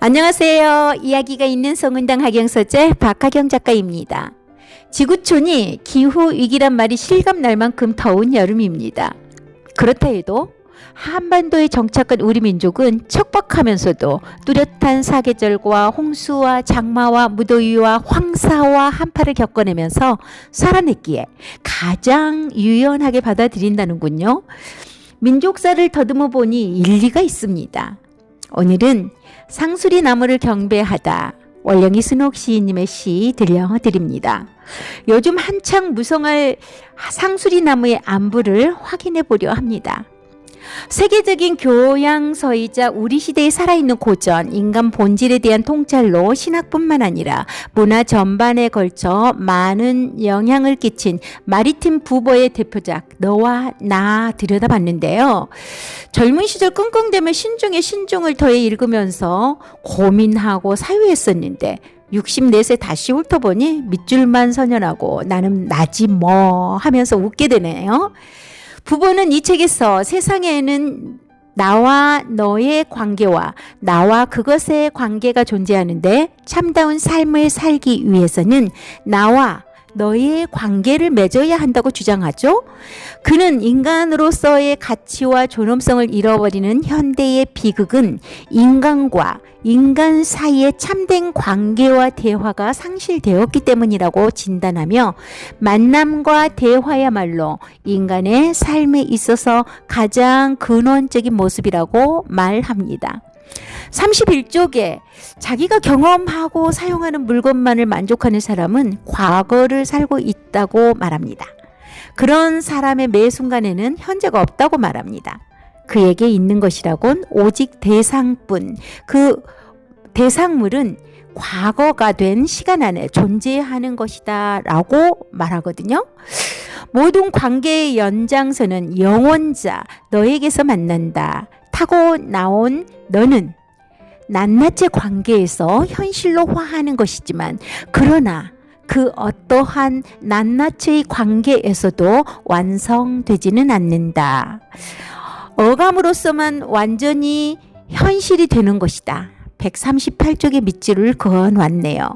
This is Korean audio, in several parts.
안녕하세요. 이야기가 있는 성은당 학영서재 박하경 작가입니다. 지구촌이 기후 위기란 말이 실감날 만큼 더운 여름입니다. 그렇다 해도 한반도에 정착한 우리 민족은 척박하면서도 뚜렷한 사계절과 홍수와 장마와 무더위와 황사와 한파를 겪어내면서 살아냈기에 가장 유연하게 받아들인다는군요. 민족사를 더듬어 보니 일리가 있습니다. 오늘은 상수리 나무를 경배하다 원령이 순옥 시인님의 시 들려드립니다. 요즘 한창 무성할 상수리 나무의 안부를 확인해 보려 합니다. 세계적인 교양서이자 우리 시대에 살아있는 고전, 인간 본질에 대한 통찰로 신학뿐만 아니라 문화 전반에 걸쳐 많은 영향을 끼친 마리팀 부보의 대표작 너와 나 들여다봤는데요. 젊은 시절 끙끙대며 신중에 신중을 더해 읽으면서 고민하고 사유했었는데 64세 다시 훑어보니 밑줄만 선연하고 나는 나지 뭐 하면서 웃게 되네요. 부부는 이 책에서 세상에는 나와 너의 관계와 나와 그것의 관계가 존재하는데 참다운 삶을 살기 위해서는 나와 너의 관계를 맺어야 한다고 주장하죠. 그는 인간으로서의 가치와 존엄성을 잃어버리는 현대의 비극은 인간과 인간 사이의 참된 관계와 대화가 상실되었기 때문이라고 진단하며 만남과 대화야말로 인간의 삶에 있어서 가장 근원적인 모습이라고 말합니다. 31쪽에 자기가 경험하고 사용하는 물건만을 만족하는 사람은 과거를 살고 있다고 말합니다. 그런 사람의 매 순간에는 현재가 없다고 말합니다. 그에게 있는 것이라곤 오직 대상뿐. 그 대상물은 과거가 된 시간 안에 존재하는 것이다 라고 말하거든요. 모든 관계의 연장선은 영원자, 너에게서 만난다. 타고 나온 너는 낱낱의 관계에서 현실로 화하는 것이지만 그러나 그 어떠한 낱낱의 관계에서도 완성되지는 않는다. 어감으로서만 완전히 현실이 되는 것이다. 138쪽의 밑줄을 그어놨네요.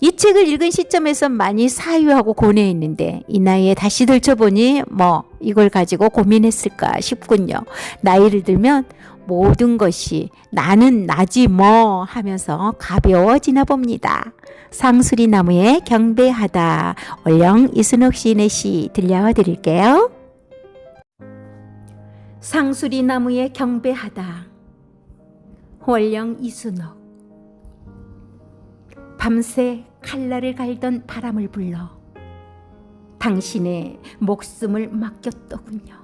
이 책을 읽은 시점에서 많이 사유하고 고뇌했는데 이 나이에 다시 들춰보니 뭐 이걸 가지고 고민했을까 싶군요. 나이를 들면 모든 것이 나는 나지 뭐 하면서 가벼워지나 봅니다. 상수리 나무에 경배하다. 얼령 이순옥 시인의 시 들려드릴게요. 상수리 나무에 경배하다. 월령 이순옥 밤새 칼날을 갈던 바람을 불러 당신의 목숨을 맡겼더군요.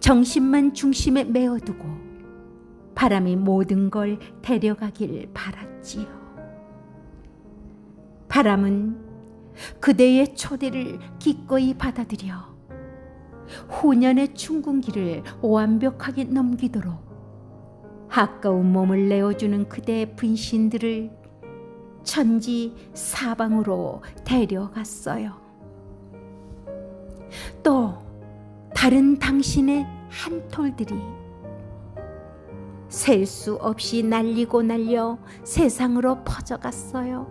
정신만 중심에 메어두고 바람이 모든 걸 데려가길 바랐지요. 바람은 그대의 초대를 기꺼이 받아들여 후년의 충군기를 완벽하게 넘기도록 아까운 몸을 내어주는 그대의 분신들을 천지 사방으로 데려갔어요. 또 다른 당신의 한 톨들이 셀 수 없이 날리고 날려 세상으로 퍼져갔어요.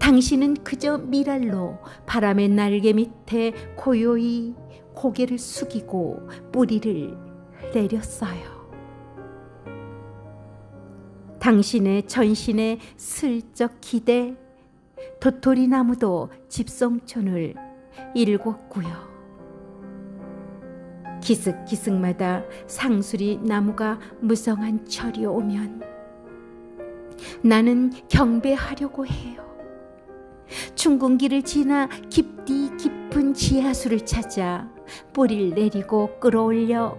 당신은 그저 미랄로 바람의 날개 밑에 고요히 고개를 숙이고 뿌리를 내렸어요. 당신의 전신에 슬쩍 기대 도토리 나무도 집성촌을 일궜고요. 기슭기슭마다 상수리 나무가 무성한 철이 오면 나는 경배하려고 해요. 충군기를 지나 깊디 깊은 지하수를 찾아 뿌리를 내리고 끌어올려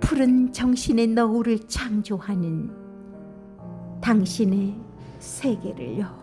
푸른 정신의 너울을 창조하는 당신의 세계를요.